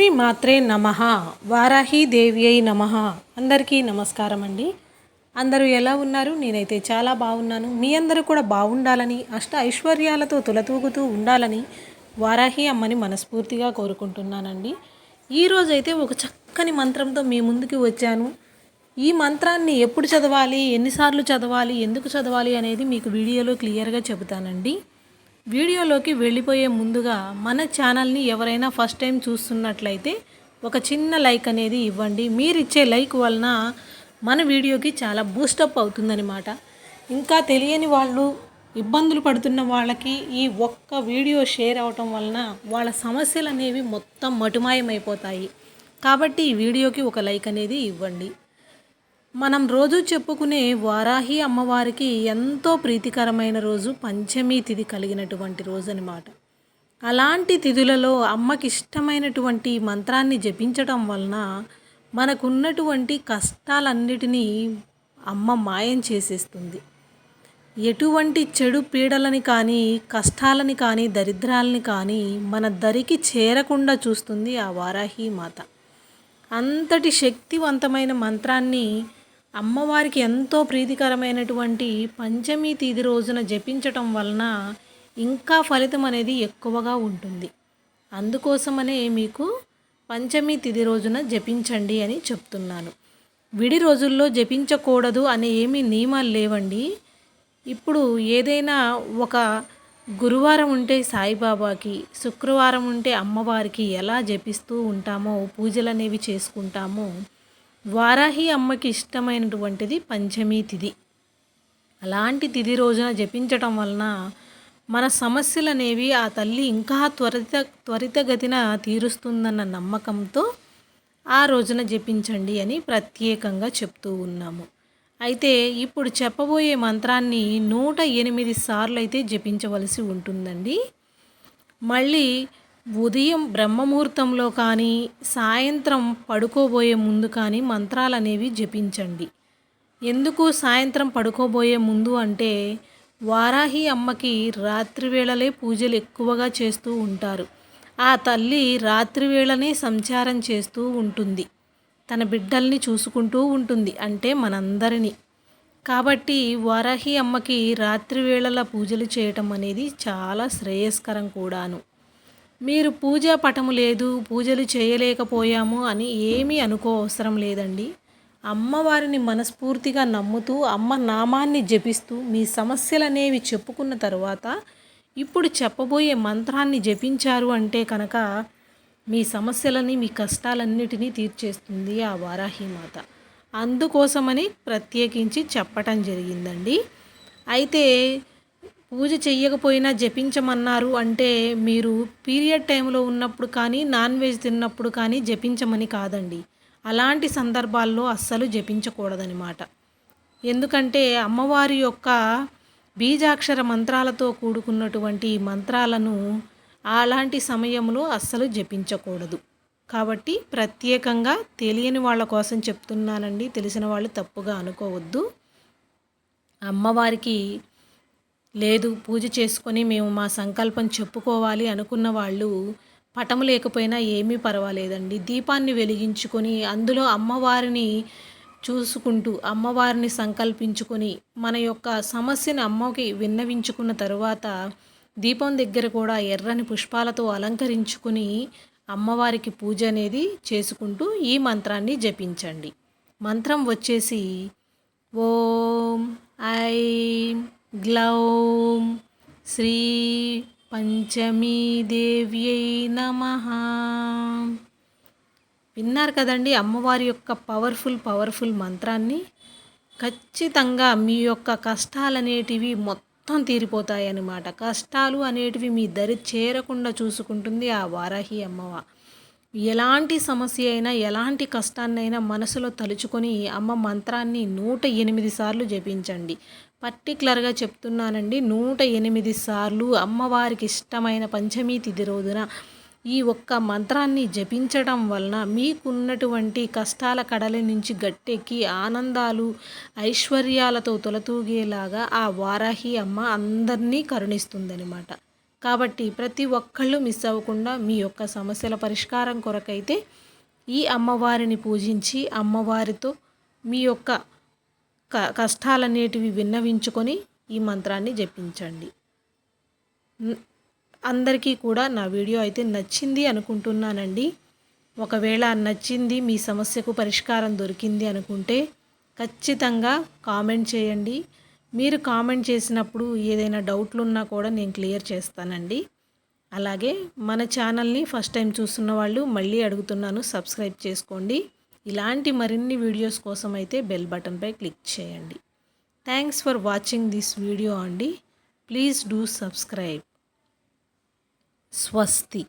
శ్రీ మాత్రే నమ. వారాహి దేవి అయి నమ. అందరికీ నమస్కారం అండి. అందరూ ఎలా ఉన్నారు? నేనైతే చాలా బాగున్నాను. మీ అందరూ కూడా బాగుండాలని అష్ట ఐశ్వర్యాలతో తులతూగుతూ ఉండాలని వారాహి అమ్మని మనస్ఫూర్తిగా కోరుకుంటున్నానండి. ఈరోజైతే ఒక చక్కని మంత్రంతో మీ ముందుకు వచ్చాను. ఈ మంత్రాన్ని ఎప్పుడు చదవాలి ఎన్నిసార్లు చదవాలి ఎందుకు చదవాలి అనేది మీకు వీడియోలో క్లియర్గా చెబుతానండి. వీడియోలోకి వెళ్ళిపోయే ముందుగా మన ఛానల్ని ఎవరైనా ఫస్ట్ టైం చూస్తున్నట్లయితే ఒక చిన్న లైక్ అనేది ఇవ్వండి. మీరు ఇచ్చే లైక్ వలన మన వీడియోకి చాలా బూస్టప్ అవుతుందన్నమాట. ఇంకా తెలియని వాళ్ళు ఇబ్బందులు పడుతున్న వాళ్ళకి ఈ ఒక్క వీడియో షేర్ అవటం వలన వాళ్ళ సమస్యలు అనేవి మొత్తం మటుమాయమైపోతాయి. కాబట్టి ఈ వీడియోకి ఒక లైక్ అనేది ఇవ్వండి. మనం రోజు చెప్పుకునే వారాహి అమ్మవారికి ఎంతో ప్రీతికరమైన రోజు పంచమి తిథి కలిగినటువంటి రోజు అనమాట అలాంటి తిథులలో అమ్మకి ఇష్టమైనటువంటి మంత్రాన్ని జపించటం వలన మనకున్నటువంటి కష్టాలన్నిటినీ అమ్మ మాయం చేసేస్తుంది. ఎటువంటి చెడు పీడలని కానీ కష్టాలని కానీ దరిద్రాలని కానీ మన దరికి చేరకుండా చూస్తుంది ఆ వారాహి మాత. అంతటి శక్తివంతమైన మంత్రాన్ని అమ్మవారికి ఎంతో ప్రీతికరమైనటువంటి పంచమి తిథి రోజున జపించటం వలన ఇంకా ఫలితం అనేది ఎక్కువగా ఉంటుంది. అందుకోసమనే మీకు పంచమి తిథి రోజున జపించండి అని చెప్తున్నాను. విడి రోజుల్లో జపించకూడదు అనే ఏమీ నియమాలు లేవండి. ఇప్పుడు ఏదైనా ఒక గురువారం ఉంటే సాయిబాబాకి శుక్రవారం ఉంటే అమ్మవారికి ఎలా జపిస్తూ ఉంటామో పూజలు అనేవి చేసుకుంటామో వారాహి అమ్మకి ఇష్టమైనటువంటిది పంచమి తిథి. అలాంటి తిథి రోజున జపించటం వలన మన సమస్యలు అనేవి ఆ తల్లి ఇంకా త్వరిత త్వరితగతిన తీరుస్తుందన్న నమ్మకంతో ఆ రోజున జపించండి అని ప్రత్యేకంగా చెప్తూ ఉన్నాము. అయితే ఇప్పుడు చెప్పబోయే మంత్రాన్ని నూట ఎనిమిది సార్లు అయితే జపించవలసి ఉంటుందండి. మళ్ళీ ఉదయం బ్రహ్మముహూర్తంలో కానీ సాయంత్రం పడుకోబోయే ముందు కానీ మంత్రాలు అనేవి జపించండి. ఎందుకు సాయంత్రం పడుకోబోయే ముందు అంటే వారాహి అమ్మకి రాత్రి వేళలే పూజలు ఎక్కువగా చేస్తూ ఉంటారు. ఆ తల్లి రాత్రి వేళనే సంచారం చేస్తూ ఉంటుంది. తన బిడ్డల్ని చూసుకుంటూ ఉంటుంది అంటే మనందరినీ. కాబట్టి వారాహి అమ్మకి రాత్రి వేళల పూజలు చేయటం అనేది చాలా శ్రేయస్కరం కూడాను. మీరు పూజా పటము లేదు పూజలు చేయలేకపోయాము అని ఏమీ అనుకో అవసరం లేదండి. అమ్మవారిని మనస్ఫూర్తిగా నమ్ముతూ అమ్మ నామాన్ని జపిస్తూ మీ సమస్యలనేవి చెప్పుకున్న తర్వాత ఇప్పుడు చెప్పబోయే మంత్రాన్ని జపించారు అంటే కనుక మీ సమస్యలని మీ కష్టాలన్నిటినీ తీర్చేస్తుంది ఆ వారాహిమాత అందుకోసమని ప్రత్యేకించి చెప్పటం జరిగిందండి. అయితే పూజ చెయ్యకపోయినా జపించమన్నారు అంటే మీరు పీరియడ్ టైంలో ఉన్నప్పుడు కానీ నాన్ వెజ్ తిన్నప్పుడు కానీ జపించమని కాదండి. అలాంటి సందర్భాల్లో అస్సలు జపించకూడదనమాట ఎందుకంటే అమ్మవారి యొక్క బీజాక్షర మంత్రాలతో కూడుకున్నటువంటి మంత్రాలను అలాంటి సమయంలో అస్సలు జపించకూడదు. కాబట్టి ప్రత్యేకంగా తెలియని వాళ్ళ కోసం చెప్తున్నానండి. తెలిసిన వాళ్ళు తప్పుగా అనుకోవద్దు. అమ్మవారికి లేదు పూజ చేసుకొని మేము మా సంకల్పం చెప్పుకోవాలి అనుకున్న వాళ్ళు పటము లేకపోయినా ఏమీ పర్వాలేదండి. దీపాన్ని వెలిగించుకొని అందులో అమ్మవారిని చూసుకుంటూ అమ్మవారిని సంకల్పించుకొని మన యొక్క సమస్యను అమ్మకి విన్నవించుకున్న తరువాత దీపం దగ్గర కూడా ఎర్రని పుష్పాలతో అలంకరించుకుని అమ్మవారికి పూజ అనేది చేసుకుంటూ ఈ మంత్రాన్ని జపించండి. మంత్రం వచ్చేసి ఓం ఐం గ్లౌం శ్రీ పంచమీదేవ్యై నమ విన్నారు కదండి అమ్మవారి యొక్క పవర్ఫుల్ పవర్ఫుల్ మంత్రాన్ని? ఖచ్చితంగా మీ యొక్క కష్టాలనేటివి మొత్తం తీరిపోతాయి అన్నమాట కష్టాలు అనేటివి మీ దరి చేరకుండా చూసుకుంటుంది ఆ వారాహి అమ్మవ. ఎలాంటి సమస్య అయినా ఎలాంటి కష్టాన్నైనా మనసులో తలుచుకొని అమ్మ మంత్రాన్ని నూట ఎనిమిది సార్లు జపించండి. పర్టికులర్గా చెప్తున్నానండి. నూట ఎనిమిది సార్లు అమ్మవారికి ఇష్టమైన పంచమీ తిథి రోజున ఈ ఒక్క మంత్రాన్ని జపించడం వలన మీకున్నటువంటి కష్టాల కడలి నుంచి గట్టెక్కి ఆనందాలు ఐశ్వర్యాలతో తొలతూగేలాగా ఆ వారాహి అమ్మ అందరినీ కరుణిస్తుందనమాట కాబట్టి ప్రతి ఒక్కళ్ళు మిస్ అవ్వకుండా మీ యొక్క సమస్యల పరిష్కారం కొరకైతే ఈ అమ్మవారిని పూజించి అమ్మవారితో మీ యొక్క క కష్టాలనేటివి విన్నవించుకొని ఈ మంత్రాన్ని జపించండి. అందరికీ కూడా నా వీడియో అయితే నచ్చింది అనుకుంటున్నానండి. ఒకవేళ నచ్చింది మీ సమస్యకు పరిష్కారం దొరికింది అనుకుంటే ఖచ్చితంగా కామెంట్ చేయండి. మీరు కామెంట్ చేసినప్పుడు ఏదైనా డౌట్లు ఉన్నా కూడా నేను క్లియర్ చేస్తానండి. అలాగే మన ఛానల్ని ఫస్ట్ టైం చూస్తున్న వాళ్ళు మళ్ళీ అడుగుతున్నాను సబ్స్క్రైబ్ చేసుకోండి. ఇలాంటి మరిన్ని వీడియోస్ కోసం అయితే బెల్ బటన్పై క్లిక్ చేయండి. Thanks for watching this video అండి. ప్లీజ్ డూ సబ్స్క్రైబ్ స్వస్తి